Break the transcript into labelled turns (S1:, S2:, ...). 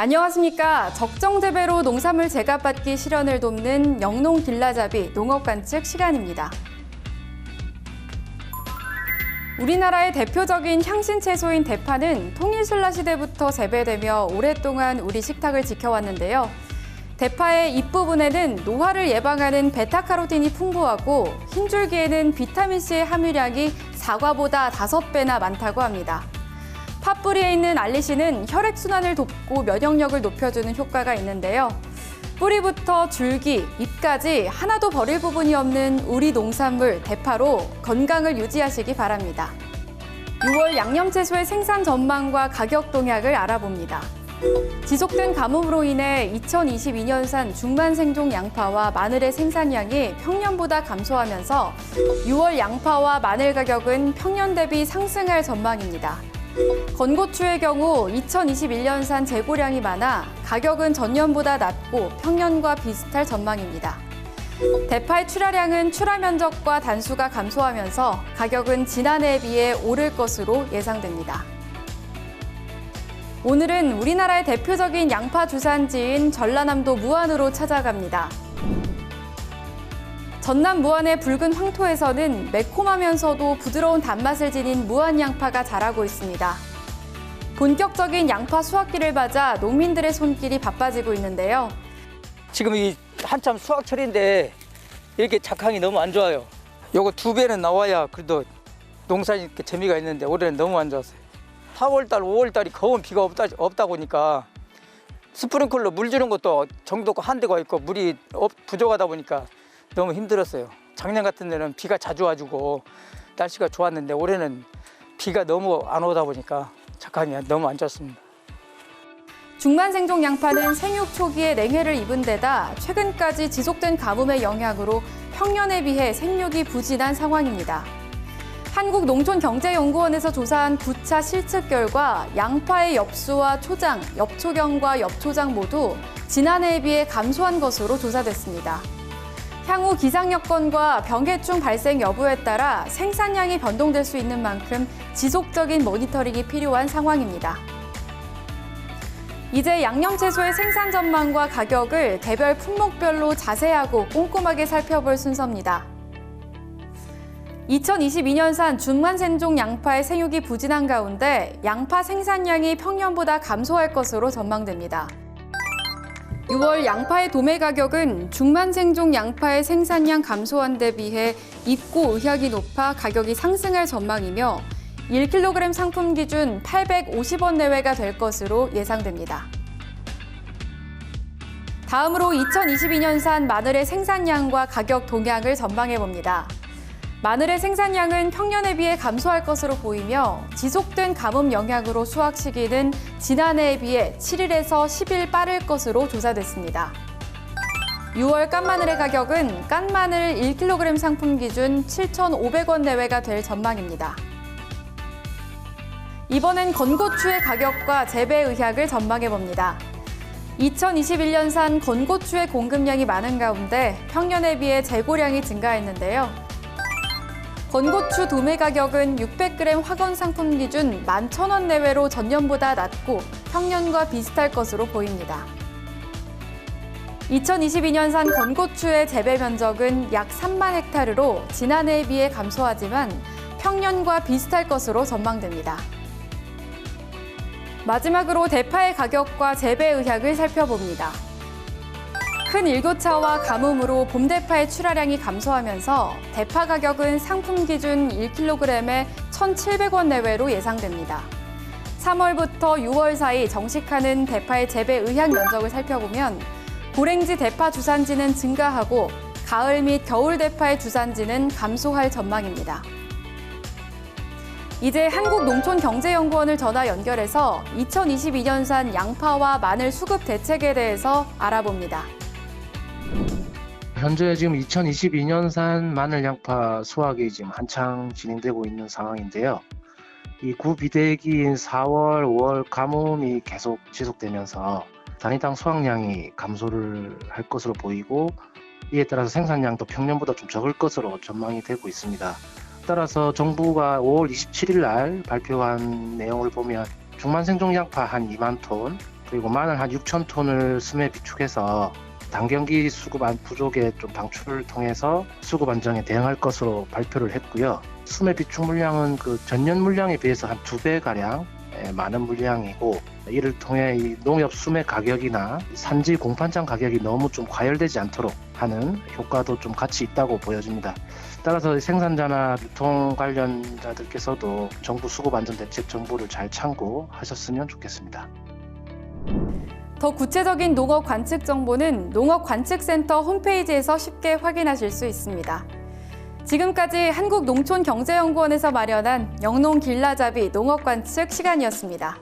S1: 안녕하십니까. 적정 재배로 농산물 제값받기 실현을 돕는 영농 길라잡이 농업 관측 시간입니다. 우리나라의 대표적인 향신 채소인 대파는 통일신라 시대부터 재배되며 오랫동안 우리 식탁을 지켜왔는데요. 대파의 잎부분에는 노화를 예방하는 베타카로틴이 풍부하고 흰 줄기에는 비타민C의 함유량이 사과보다 다섯 배나 많다고 합니다. 팥뿌리에 있는 알리신은 혈액순환을 돕고 면역력을 높여주는 효과가 있는데요. 뿌리부터 줄기, 잎까지 하나도 버릴 부분이 없는 우리 농산물 대파로 건강을 유지하시기 바랍니다. 6월 양념 채소의 생산 전망과 가격 동향을 알아봅니다. 지속된 가뭄으로 인해 2022년산 중반생종 양파와 마늘의 생산량이 평년보다 감소하면서 6월 양파와 마늘 가격은 평년 대비 상승할 전망입니다. 건고추의 경우 2021년산 재고량이 많아 가격은 전년보다 낮고 평년과 비슷할 전망입니다. 대파의 출하량은 출하 면적과 단수가 감소하면서 가격은 지난해에 비해 오를 것으로 예상됩니다. 오늘은 우리나라의 대표적인 양파 주산지인 전라남도 무안으로 찾아갑니다. 전남 무안의 붉은 황토에서는 매콤하면서도 부드러운 단맛을 지닌 무안 양파가 자라고 있습니다. 본격적인 양파 수확기를 맞아 농민들의 손길이 바빠지고 있는데요.
S2: 지금 이 한참 수확철인데 이렇게 작황이 너무 안 좋아요. 요거 두 배는 나와야 그래도 농사이 이렇게 재미가 있는데 올해는 너무 안 좋았어요. 4월달, 5월달이 거운 비가 없다, 없다 보니까 스프링클러 물 주는 것도 정도가 한 대가 있고 물이 없- 부족하다 보니까 너무 힘들었어요. 작년 같은 데는 비가 자주 와주고 날씨가 좋았는데 올해는 비가 너무 안 오다 보니까 작황이 너무 안 좋습니다.
S1: 중반생종 양파는 생육 초기에 냉해를 입은 데다 최근까지 지속된 가뭄의 영향으로 평년에 비해 생육이 부진한 상황입니다. 한국농촌경제연구원에서 조사한 9차 실측 결과 양파의 엽수와 초장, 엽초경과 엽초장 모두 지난해에 비해 감소한 것으로 조사됐습니다. 향후 기상 여건과 병해충 발생 여부에 따라 생산량이 변동될 수 있는 만큼 지속적인 모니터링이 필요한 상황입니다. 이제 양념 채소의 생산 전망과 가격을 개별 품목별로 자세하고 꼼꼼하게 살펴볼 순서입니다. 2022년산 중만생종 양파의 생육이 부진한 가운데 양파 생산량이 평년보다 감소할 것으로 전망됩니다. 6월 양파의 도매 가격은 중만 생종 양파의 생산량 감소한 데 비해 입고 의학이 높아 가격이 상승할 전망이며 1kg 상품 기준 850원 내외가 될 것으로 예상됩니다. 다음으로 2022년산 마늘의 생산량과 가격 동향을 전망해 봅니다. 마늘의 생산량은 평년에 비해 감소할 것으로 보이며 지속된 가뭄 영향으로 수확 시기는 지난해에 비해 7일에서 10일 빠를 것으로 조사됐습니다. 6월 깐마늘의 가격은 깐마늘 1kg 상품 기준 7,500원 내외가 될 전망입니다. 이번엔 건고추의 가격과 재배 의향을 전망해 봅니다. 2021년산 건고추의 공급량이 많은 가운데 평년에 비해 재고량이 증가했는데요. 건고추 도매 가격은 600g 화건 상품 기준 11,000원 내외로 전년보다 낮고 평년과 비슷할 것으로 보입니다. 2022년산 건고추의 재배 면적은 약 3만 헥타르로 지난해에 비해 감소하지만 평년과 비슷할 것으로 전망됩니다. 마지막으로 대파의 가격과 재배 의향을 살펴봅니다. 큰 일교차와 가뭄으로 봄 대파의 출하량이 감소하면서 대파 가격은 상품 기준 1kg에 1,700원 내외로 예상됩니다. 3월부터 6월 사이 정식하는 대파의 재배 의향 면적을 살펴보면 고랭지 대파 주산지는 증가하고 가을 및 겨울 대파의 주산지는 감소할 전망입니다. 이제 한국농촌경제연구원을 전화 연결해서 2022년산 양파와 마늘 수급 대책에 대해서 알아봅니다.
S3: 현재 지금 2022년산 마늘 양파 수확이 지금 한창 진행되고 있는 상황인데요. 이 구비대기인 4월, 5월 가뭄이 계속 지속되면서 단위당 수확량이 감소를 할 것으로 보이고 이에 따라서 생산량도 평년보다 좀 적을 것으로 전망이 되고 있습니다. 따라서 정부가 5월 27일 날 발표한 내용을 보면 중만 생종 양파 한 2만 톤, 그리고 마늘 한 6천 톤을 수매 비축해서 단경기 수급 안 부족의 좀 방출을 통해서 수급 안정에 대응할 것으로 발표를 했고요. 수매 비축 물량은 그 전년 물량에 비해서 한 두 배 가량 예, 많은 물량이고 이를 통해 이 농협 수매 가격이나 산지 공판장 가격이 너무 좀 과열되지 않도록 하는 효과도 좀 같이 있다고 보여집니다. 따라서 생산자나 유통 관련자들께서도 정부 수급 안전 대책 정보를 잘 참고하셨으면 좋겠습니다.
S1: 더 구체적인 농업 관측 정보는 농업관측센터 홈페이지에서 쉽게 확인하실 수 있습니다. 지금까지 한국농촌경제연구원에서 마련한 영농 길라잡이 농업관측 시간이었습니다.